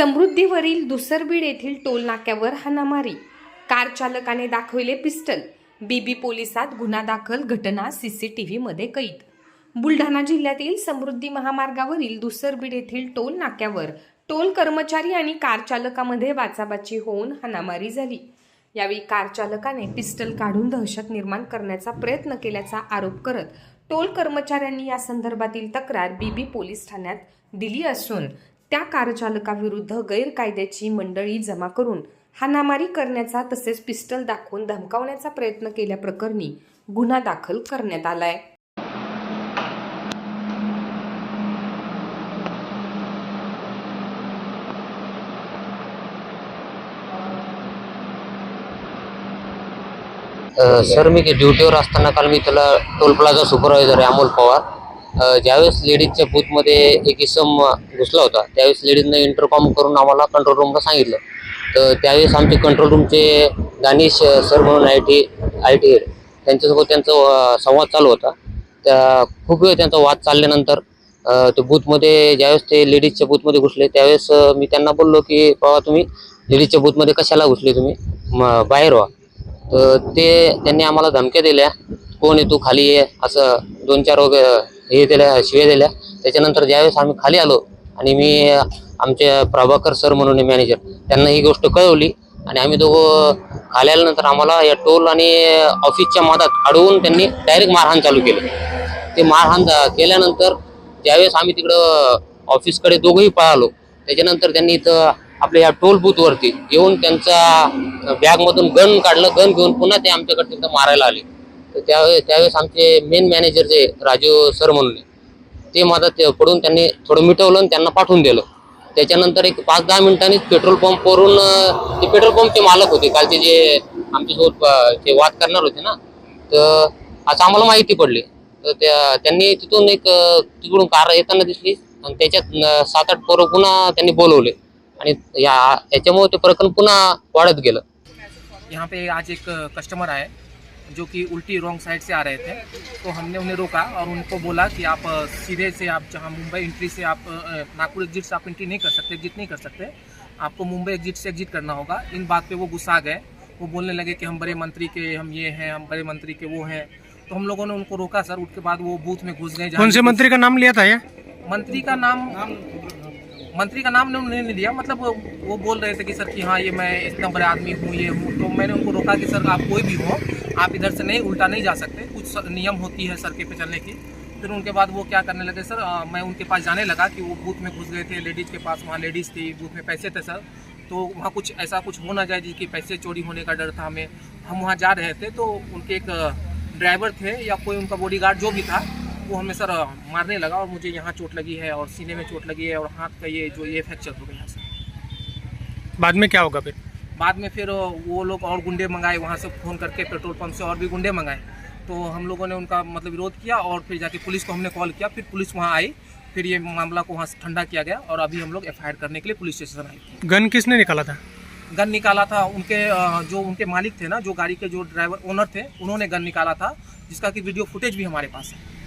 समृद्धीवरील दुसरबीड येथील टोल नाक्यावर हाणामारी. कार चालकाने दाखविले पिस्टल. बीबी पोलिसात गुन्हा दाखल घटना सीसीटीव्हीमध्ये कैद. बुलढाणा जिल्ह्यातील समृद्धी महामार्गावरील दुसरबीड येथील टोल नाक्यावर टोल कर्मचारी आणि कार चालकामध्ये वाचाबाची होऊन हाणामारी झाली. यावेळी कार चालकाने पिस्टल काढून दहशत निर्माण करण्याचा प्रयत्न केल्याचा आरोप करत टोल कर्मचाऱ्यांनी या संदर्भातील तक्रार बीबी पोलीस ठाण्यात दिली असून त्या कारचालकाविरुद्ध गैरकायद्याची मंडळी जमा करून हानामारी करण्याचा तसेच पिस्टल दाखवून धमकावण्याचा प्रयत्न केल्याप्रकरणी गुन्हा दाखल करण्यात आलाय. सर मी ड्युटीवर असताना काल मी त्याला टोल प्लाझा सुपरवायझर आहे अमोल पवार. ज्यावेळेस लेडीजच्या बूथमध्ये एक इसम घुसला होता त्यावेळेस लेडीजनं इंटरकॉम करून आम्हाला कंट्रोल रूमला सांगितलं. तर त्यावेळेस आमचे कंट्रोल रूमचे दानिश सर म्हणून आय टी आय टी त्यांच्यासोबत त्यांचा संवाद चालू होता. त्या खूप वेळ त्यांचा वाद चालल्यानंतर ते बूथमध्ये ज्यावेळेस ते लेडीजच्या बूथमध्ये घुसले त्यावेळेस मी त्यांना बोललो की बाबा तुम्ही लेडीजच्या बूथमध्ये कशाला घुसले तुम्ही? म बाहेर व्हा. तर ते त्यांनी आम्हाला धमक्या दिल्या कोण आहे तू? खाली ये. असं दोन चार वगैरे हे दिल्या शिव्या दिल्या. त्याच्यानंतर ज्यावेळेस आम्ही खाली आलो आणि मी आमचे प्रभाकर सर म्हणून मॅनेजर त्यांना ही गोष्ट कळवली आणि आम्ही दोघं खाली आल्यानंतर आम्हाला या टोल आणि ऑफिसच्या मधात अडवून त्यांनी डायरेक्ट मारहाण चालू केली. ते मारहाण केल्यानंतर ज्यावेळेस आम्ही तिकडं ऑफिसकडे दोघंही पळालो त्याच्यानंतर त्यांनी इथं आपल्या या टोल बूथवरती येऊन त्यांचा बॅगमधून गन काढलं गन घेऊन पुन्हा ते आमच्याकडे तिथं मारायला आले. तर त्यावेळेस त्यावेळेस आमचे मेन मॅनेजर जे राजू सर म्हणून ते मदत पडून त्यांनी थोडं मिटवलं आणि त्यांना पाठवून दिलं. त्याच्यानंतर एक पाच दहा मिनिटांनी पेट्रोल पंपवरून ते पेट्रोल पंपचे मालक होते. कालचे जे आमच्यासोबत ते वाद करणार होते ना तर असं आम्हाला माहिती पडली. तर त्या त्यांनी तिथून एक तिकडून कार येताना दिसली आणि त्याच्यात सात आठ पोरं पुन्हा त्यांनी बोलवले. आणि या याच्यामुळे ते प्रकरण पुन्हा वाढत गेलं. यहाँ पे आज एक कस्टमर आहे. जो कि उल्टी रॉन्ग साइड से आ रहे थे तो हमने उन्हें रोका और उनको बोला कि आप सीधे से आप जहाँ मुंबई एंट्री से आप नागपुर एग्जिट से आप एंट्री नहीं कर सकते एग्जिट नहीं कर सकते आपको मुंबई एग्जिट से एग्जिट करना होगा। इन बात पे वो गुस्सा गए। वो बोलने लगे कि हम बड़े मंत्री के हम ये हैं हम बड़े मंत्री के वो हैं। तो हम लोगों ने उनको रोका सर। उसके बाद वो बूथ में घुस गए जहाँ कौन से मंत्री का नाम लिया था ये? मंत्री का नाम मंत्री का नाम ने उन्होंने नहीं लिया। मतलब वो बोल रहे थे कि सर कि हाँ ये मैं इतना बड़े आदमी हूँ ये हूँ। तो मैंने उनको रोका कि सर आप कोई भी हो आप इधर से नहीं उल्टा नहीं जा सकते। कुछ नियम होती है सड़के पे चलने की। फिर उनके बाद वो क्या करने लगे सर अ, मैं उनके पास जाने लगा कि वो बूथ में घुस गए थे लेडीज़ के पास वहाँ लेडीज़ थी बूथ में पैसे थे सर। तो वहाँ कुछ ऐसा कुछ हो ना जाए जिसकी पैसे चोरी होने का डर था हमें। हम वहाँ जा रहे थे तो उनके एक ड्राइवर थे या कोई उनका बॉडीगार्ड जो भी था वो हमें सर मारने लगा और मुझे यहाँ चोट लगी है और सीने में चोट लगी है और हाथ का ये जो ये फ्रैक्चर हो गया सर। बाद में क्या होगा फिर? बाद में फिर वो लोग और गुंडे मंगाए वहाँ से फ़ोन करके पेट्रोल पंप से और भी गुंडे मंगाए। तो हम लोगों ने उनका मतलब विरोध किया और फिर जाके पुलिस को हमने कॉल किया फिर पुलिस वहाँ आई फिर ये मामला को वहाँ से ठंडा किया गया और अभी हम लोग एफआईआर करने के लिए पुलिस स्टेशन आए गन किसने निकाला था? गन निकाला था उनके जो उनके मालिक थे ना जो गाड़ी के जो ड्राइवर ओनर थे उन्होंने गन निकाला था जिसका कि वीडियो फुटेज भी हमारे पास है।